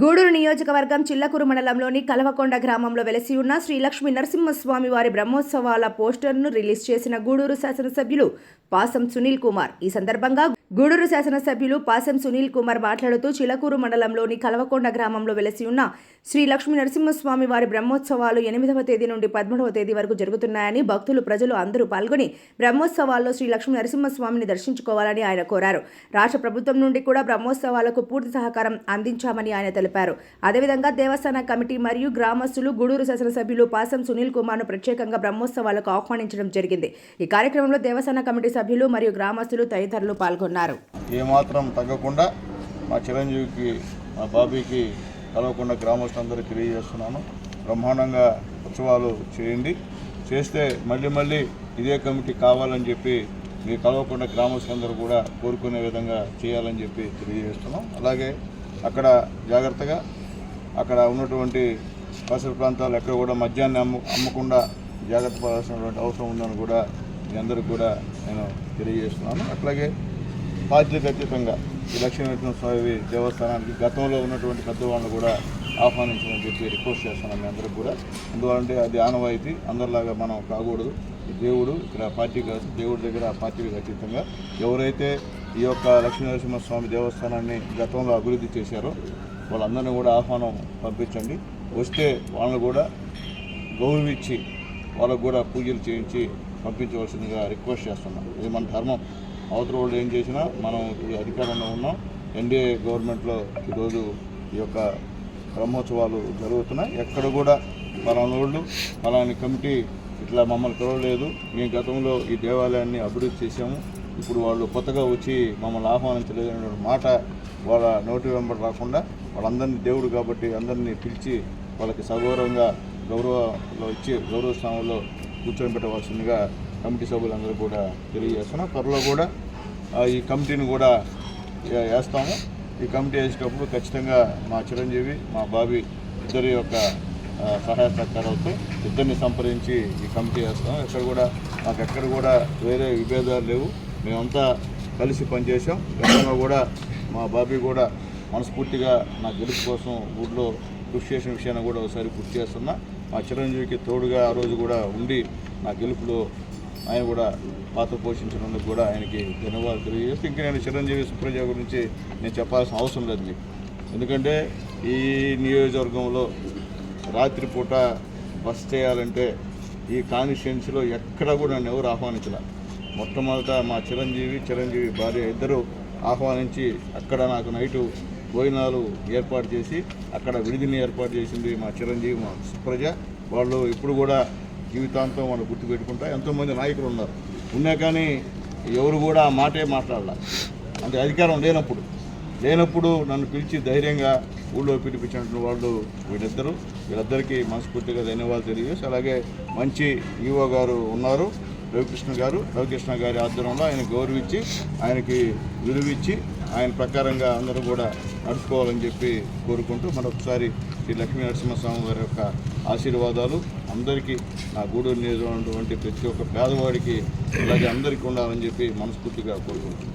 గూడూరు నియోజకవర్గం చిల్లకూరు మండలంలోని కలవకొండ గ్రామంలో వెలసి ఉన్న శ్రీలక్ష్మి నరసింహస్వామి వారి బ్రహ్మోత్సవాల పోస్టర్ను రిలీజ్ చేసిన గూడూరు శాసనసభ్యులు పాసం సునీల్ కుమార్. ఈ సందర్భంగా గూడూరు శాసనసభ్యులు పాసం సునీల్ కుమార్ మాట్లాడుతూ చిలకూరు మండలంలోని కలవకొండ గ్రామంలో వెలసి ఉన్న శ్రీ లక్ష్మీ నరసింహస్వామి వారి బ్రహ్మోత్సవాలు ఎనిమిదవ తేదీ నుండి పదమూడవ తేదీ వరకు జరుగుతున్నాయని భక్తులు ప్రజలు అందరూ పాల్గొని బ్రహ్మోత్సవాల్లో శ్రీ లక్ష్మీ నరసింహస్వామిని దర్శించుకోవాలని ఆయన కోరారు. రాష్ట్ర ప్రభుత్వం నుండి కూడా బ్రహ్మోత్సవాలకు పూర్తి సహకారం అందించామని ఆయన తెలిపారు. అదేవిధంగా దేవస్థాన కమిటీ మరియు గ్రామస్తులు గూడూరు శాసనసభ్యులు పాసం సునీల్ కుమార్ను ప్రత్యేకంగా బ్రహ్మోత్సవాలకు ఆహ్వానించడం జరిగింది. ఈ కార్యక్రమంలో దేవస్థాన కమిటీ సభ్యులు మరియు గ్రామస్తులు తదితరులు పాల్గొన్నారు. ఏమాత్రం తగ్గకుండా మా చిరంజీవికి మా బాబీకి కలవకుండా గ్రామస్తులందరికీ తెలియజేస్తున్నాను. బ్రహ్మాండంగా ఉత్సవాలు చేయండి. చేస్తే మళ్ళీ మళ్ళీ ఇదే కమిటీ కావాలని చెప్పి మీ కలవకుండా గ్రామస్తులందరూ కూడా కోరుకునే విధంగా చేయాలని చెప్పి తెలియజేస్తున్నాం. అలాగే అక్కడ జాగ్రత్తగా అక్కడ ఉన్నటువంటి పరిసర ప్రాంతాలు ఎక్కడ కూడా మద్యాన్ని అమ్ము అమ్మకుండా జాగ్రత్త పడాల్సినటువంటి అవసరం ఉందని కూడా మీ అందరికి కూడా నేను తెలియజేస్తున్నాను. అట్లాగే పార్టీలకు అతీతంగా ఈ లక్ష్మీనరసింహ స్వామి దేవస్థానానికి గతంలో ఉన్నటువంటి పెద్దవాళ్ళని కూడా ఆహ్వానించమని చెప్పి రిక్వెస్ట్ చేస్తున్నాం మీ అందరికి కూడా. ఎందుకంటే అది ఆనవాయితీ అందరిలాగా మనం కాకూడదు. దేవుడు ఇక్కడ పార్టీ కాదు దేవుడి దగ్గర పార్టీలకు అతీతంగా ఎవరైతే ఈ యొక్క లక్ష్మీనరసింహ స్వామి దేవస్థానాన్ని గతంలో అభివృద్ధి చేశారో వాళ్ళందరినీ కూడా ఆహ్వానం పంపించండి. వస్తే వాళ్ళని కూడా గౌరవించి వాళ్ళకు కూడా పూజలు చేయించి పంపించవలసిందిగా రిక్వెస్ట్ చేస్తున్నాం. ఇది మన ధర్మం. అవతల వాళ్ళు ఏం చేసినా మనం ఇప్పుడు అధికారంలో ఉన్నాం. ఎన్డీఏ గవర్నమెంట్లో ఈరోజు ఈ యొక్క బ్రహ్మోత్సవాలు జరుగుతున్నాయి. ఎక్కడ కూడా పలానా వాళ్ళు పలాని కమిటీ ఇట్లా మమ్మల్ని కలవలేదు మేము గతంలో ఈ దేవాలయాన్ని అభివృద్ధి చేశాము. ఇప్పుడు వాళ్ళు కొత్తగా వచ్చి మమ్మల్ని ఆహ్వానించలేదు అనే మాట వాళ్ళ నోటి వెంబడి రాకుండా వాళ్ళందరినీ దేవుడు కాబట్టి అందరినీ పిలిచి వాళ్ళకి సగౌరవంగా గౌరవంలో ఇచ్చి గౌరవ స్థానంలో కూర్చొని పెట్టవలసిందిగా కమిటీ సభ్యులందరూ కూడా తెలియజేస్తున్నాం. త్వరలో కూడా ఈ కమిటీని కూడా వేస్తాము. ఈ కమిటీ వేసేటప్పుడు ఖచ్చితంగా మా చిరంజీవి మా బాబీ ఇద్దరి యొక్క సహాయ సహాయ సహకారాలతో ఇద్దరిని సంప్రదించి ఈ కమిటీ వేస్తాం ఎక్కడ కూడా మాకు ఎక్కడ కూడా వేరే విభేదాలు లేవు. మేమంతా కలిసి పనిచేసాం గతంలో కూడా మా బాబీ కూడా మనస్ఫూర్తిగా నా గెలుపు కోసం ఊళ్ళో కృషి చేసిన విషయాన్ని కూడా ఒకసారి గుర్తు చేస్తున్నా. మా చిరంజీవికి తోడుగా ఆ రోజు కూడా ఉండి నా గెలుపులో ఆయన కూడా పాత్ర పోషించినందుకు కూడా ఆయనకి ధన్యవాదాలు తెలియజేస్తే ఇంకా నేను చిరంజీవి సుప్రజ గురించి నేను చెప్పాల్సిన అవసరం లేదు మీకు. ఎందుకంటే ఈ నియోజకవర్గంలో రాత్రిపూట బస్ చేయాలంటే ఈ కాన్స్టిట్యున్సీలో ఎక్కడ కూడా నన్ను ఎవరు ఆహ్వానించలే. మొట్టమొదట మా చిరంజీవి చిరంజీవి భార్య ఇద్దరు ఆహ్వానించి అక్కడ నాకు నైటు భోజనాలు ఏర్పాటు చేసి అక్కడ విడిదిని ఏర్పాటు చేసింది మా చిరంజీవి మా సుప్రజ. వాళ్ళు ఇప్పుడు కూడా జీవితాంతం వాళ్ళు గుర్తుపెట్టుకుంటా. ఎంతోమంది నాయకులు ఉన్నారు. ఉన్నా కానీ ఎవరు కూడా ఆ మాటే మాట్లాడాల. అంటే అధికారం లేనప్పుడు. లేనప్పుడు నన్ను పిలిచి ధైర్యంగా ఊళ్ళో పిలిపించినటువంటి వాళ్ళు వీళ్ళిద్దరూ. వీళ్ళిద్దరికీ మనస్ఫూర్తిగా ధన్యవాదాలు తెలియజేసి అలాగే మంచి ఈవో గారు ఉన్నారు రవికృష్ణ గారు. రవికృష్ణ గారి ఆధ్వర్యంలో ఆయన గౌరవించి ఆయనకి విలువిచ్చి ఆయన ప్రకారంగా అందరూ కూడా నడుచుకోవాలని చెప్పి కోరుకుంటూ మరొకసారి శ్రీ లక్ష్మీ నరసింహస్వామి వారి యొక్క ఆశీర్వాదాలు అందరికీ నా గూడూరు నియోజకవర్గం ప్రతి ఒక్క పేదవాడికి అలాగే అందరికీ ఉండాలని చెప్పి మనస్ఫూర్తిగా కోరుకుంటున్నాను.